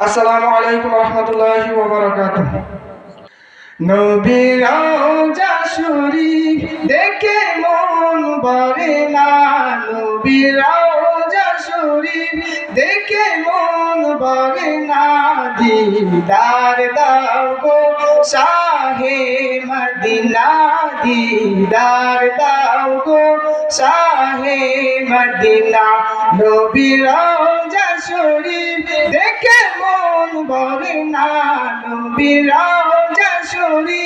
আসসালামু আলাইকুম রহমতুল্লাহি ওয়া বারাকাতুহু। নবীর রওজা শরীফ দেখে মন ভরে না। নবীর রওজা শরীফ দেখে মন ভরে না দিদার দাও গো, শাহে মদিনা দিদার দাও গো, শাহে মদিনা নবীর শরীফ দেখে মন ভরে না, নবীর দেখে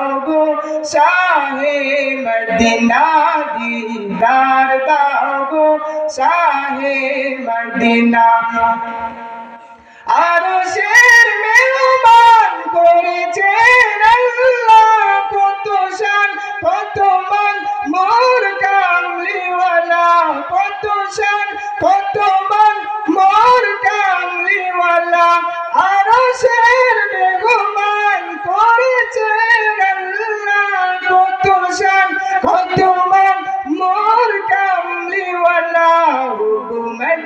শাহে মদিনা দিদার দাও গো শাহে মদিনা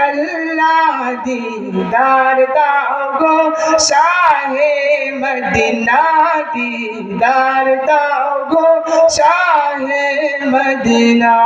হাবিবাল্লাহ দিদার দাও শাহে মদিনা দিদার দাও শাহে মদিনা।